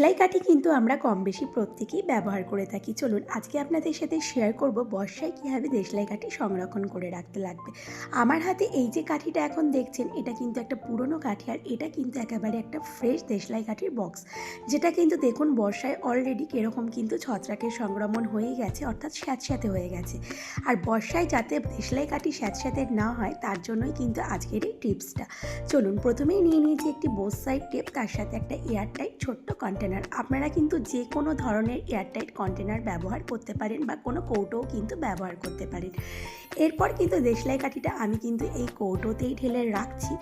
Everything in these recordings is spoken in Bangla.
দেশলাই কাঠি কিন্তু আমরা কম বেশি প্রত্যেকেই ব্যবহার করে থাকি। চলুন আজকে আপনাদের সাথে শেয়ার করব বর্ষায় কীভাবে দেশলাই কাঠি সংরক্ষণ করে রাখতে লাগবে। আমার হাতে এই যে কাঠিটা এখন দেখছেন, এটা কিন্তু একটা পুরনো কাঠি আর এটা কিন্তু একেবারে একটা ফ্রেশ দেশলাই কাঠির বক্স যেটা কিন্তু দেখুন বর্ষায় অলরেডি কীরকম কিন্তু ছত্রাকের সংক্রমণ হয়ে গেছে, অর্থাৎ স্যাঁতস্যাঁতে হয়ে গেছে। আর বর্ষায় যাতে দেশলাই কাঠি স্যাঁতস্যাঁতে না হয়, তার জন্যই কিন্তু আজকের এই টিপসটা চলুন প্রথমেই নিয়ে নিয়েছি একটি বোস সাইড টেপ তার সাথে একটা এয়ারটাইট ছোট্ট কন্টেনার আপনারা কিন্তু যে কোনো ধরনের এয়ারটাইট কন্টেনার ব্যবহার করতে পারেন বা কোনো কৌটোও কিন্তু ব্যবহার করতে পারেন। এরপর কিন্তু দেশলাই কাঠিটা আমি কিন্তু এই কৌটোতেই ঢেলে রাখছি।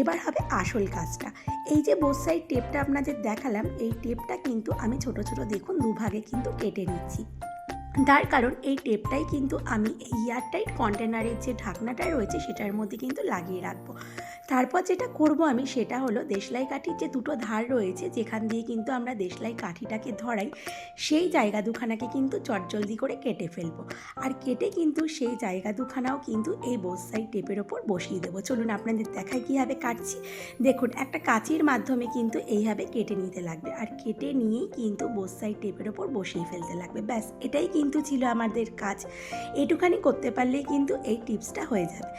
এবার হবে আসল কাজটা। এই যে বোস সাইড টেপটা আপনাদের দেখালাম, এই টেপটা কিন্তু আমি ছোট ছোট দেখুন, দুভাগে কিন্তু কেটে নিচ্ছি। তার কারণ এই টেপটাই কিন্তু আমি এই এয়ারটাইট কন্টেনারের যে ঢাকনাটা রয়েছে সেটার মধ্যে কিন্তু লাগিয়ে রাখব। তারপর যেটা করব আমি সেটা হলো দেশলাই কাঠির যে দুটো ধার রয়েছে, যেখান দিয়ে কিন্তু আমরা দেশলাই কাঠিটাকে ধরাই, সেই জায়গা দুখানাকে কিন্তু চটজলদি করে কেটে ফেলব। আর কেটে কিন্তু সেই জায়গা দুখানাও কিন্তু এই বসাই টেপের ওপর বসিয়ে দেবো। চলুন আপনাদের দেখায় কীভাবে কাটছি। দেখুন, একটা কাঁচির মাধ্যমে কিন্তু এইভাবে কেটে নিতে লাগবে। আর কেটে নিয়েই কিন্তু বসাই টেপের ওপর বসিয়ে ফেলতে লাগবে। ব্যাস, এটাই কিন্তু ছিল আমাদের কাজ। এটুখানি করতে পারলেই কিন্তু এই টিপসটা হয়ে যাবে।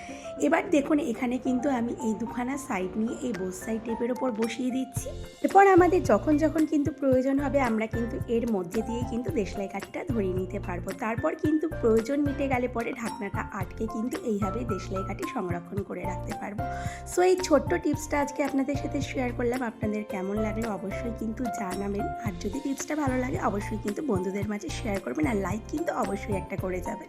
এবার দেখুন, এখানে কিন্তু আমি এই দুখানা সাইড নিয়ে এই বোস সাইড টেপের ওপর বসিয়ে দিচ্ছি। এরপর আমাদের যখন যখন কিন্তু প্রয়োজন হবে, আমরা কিন্তু এর মধ্যে দিয়ে কিন্তু দেশলাই কাঠিটা ধরিয়ে নিতে পারব। তারপর কিন্তু প্রয়োজন মিটে গেলে পরে ঢাকনাটা আটকে কিন্তু এইভাবে দেশলাই কাঠি সংরক্ষণ করে রাখতে পারব। সো এই ছোট্ট টিপসটা আজকে আপনাদের সাথে শেয়ার করলাম। আপনাদের কেমন লাগল অবশ্যই কিন্তু জানাবেন। আর যদি টিপসটা ভালো লাগে, অবশ্যই কিন্তু বন্ধুদের মাঝে শেয়ার করবেন। আর লাইক কিন্তু অবশ্যই একটা করে যাবেন।